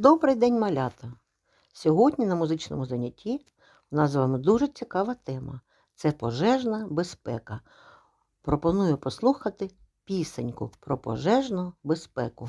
Добрий день, малята! Сьогодні на музичному занятті у нас з вами дуже цікава тема це пожежна безпека. Пропоную послухати пісеньку про пожежну безпеку.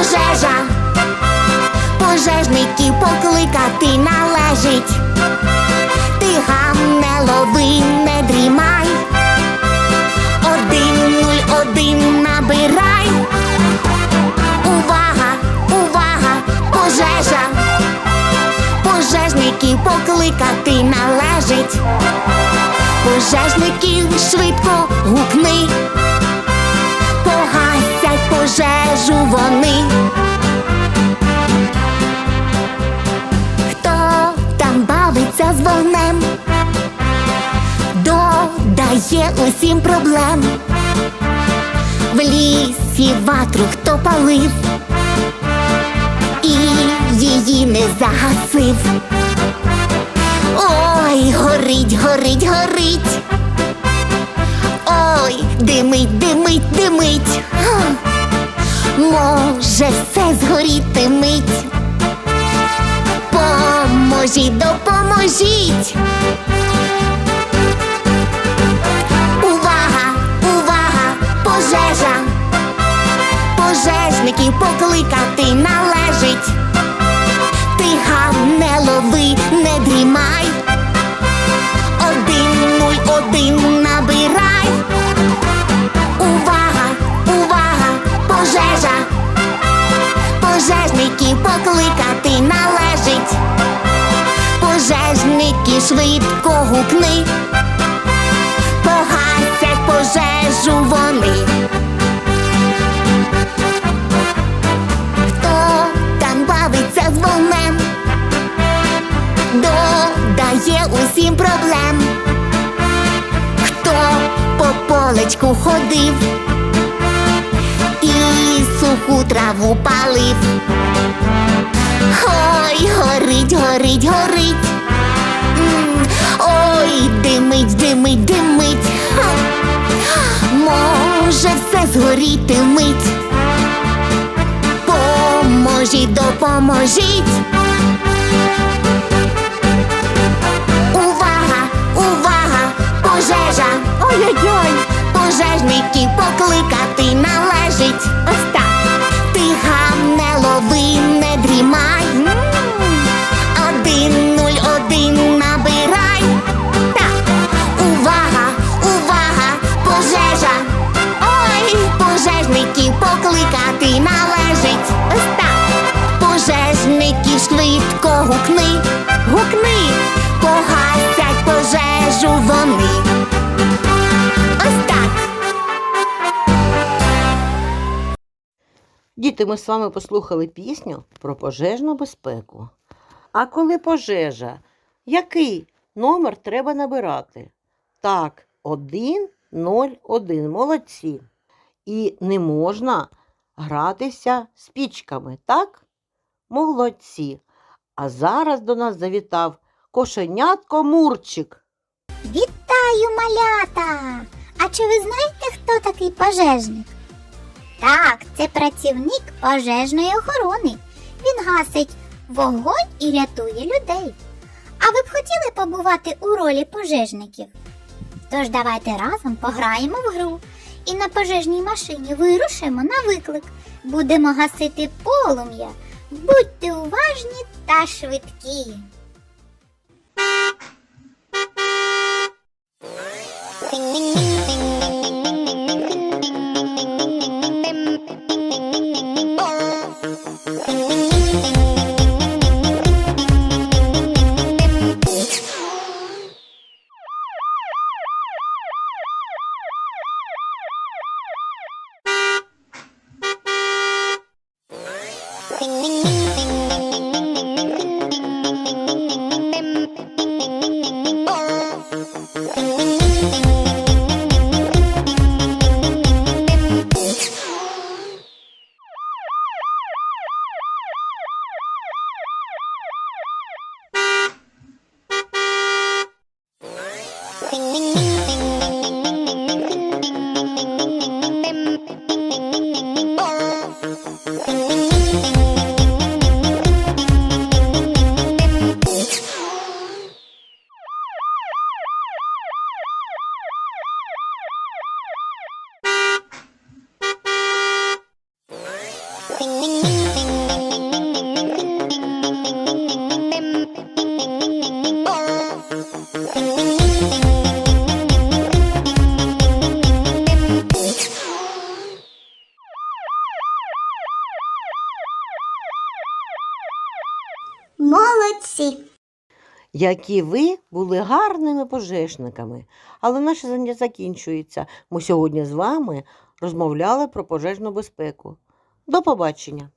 Пожежа. Пожежників покликати належить. Ти гам не лови, не дрімай. Один нуль один набирай. Увага, увага, пожежа. Пожежників покликати належить. Пожежників швидко гукни. Додає усім проблем. В лісі ватру хто палив і її не загасив. Ой, горить, горить, горить. Ой, димить, димить, димить. Може, все згоріти мить. Поможіть, допоможіть. Пожежників покликати належить. Ти не лови, не дрімай. Один нуль один набирай. Увага, увага, пожежа. Пожежників покликати належить. Пожежники швидко гукни. Погасять пожежу вони. Полечку ходив і суху траву палив. Ой, горить, горить, горить. Ой, димить, димить, димить. Може все згоріти мить. Поможіть, допоможіть. Швидко гукни, гукни, погасять пожежу вони. Ось так. Діти, ми з вами послухали пісню про пожежну безпеку. А коли пожежа, який номер треба набирати? Так, 101. Молодці. І не можна гратися з пічками, так? Молодці. А зараз до нас завітав кошенятко Мурчик. Вітаю, малята! А чи ви знаєте, хто такий пожежник? Так, це працівник пожежної охорони. Він гасить вогонь і рятує людей. А ви б хотіли побувати у ролі пожежників? Тож давайте разом пограємо в гру і на пожежній машині вирушимо на виклик. Будемо гасити полум'я. Будьте уважні та швидкі. Ні. ding ding ding ding Молодці! Які ви були гарними пожежниками. Але наше заняття закінчується. Ми сьогодні з вами розмовляли про пожежну безпеку. До побачення!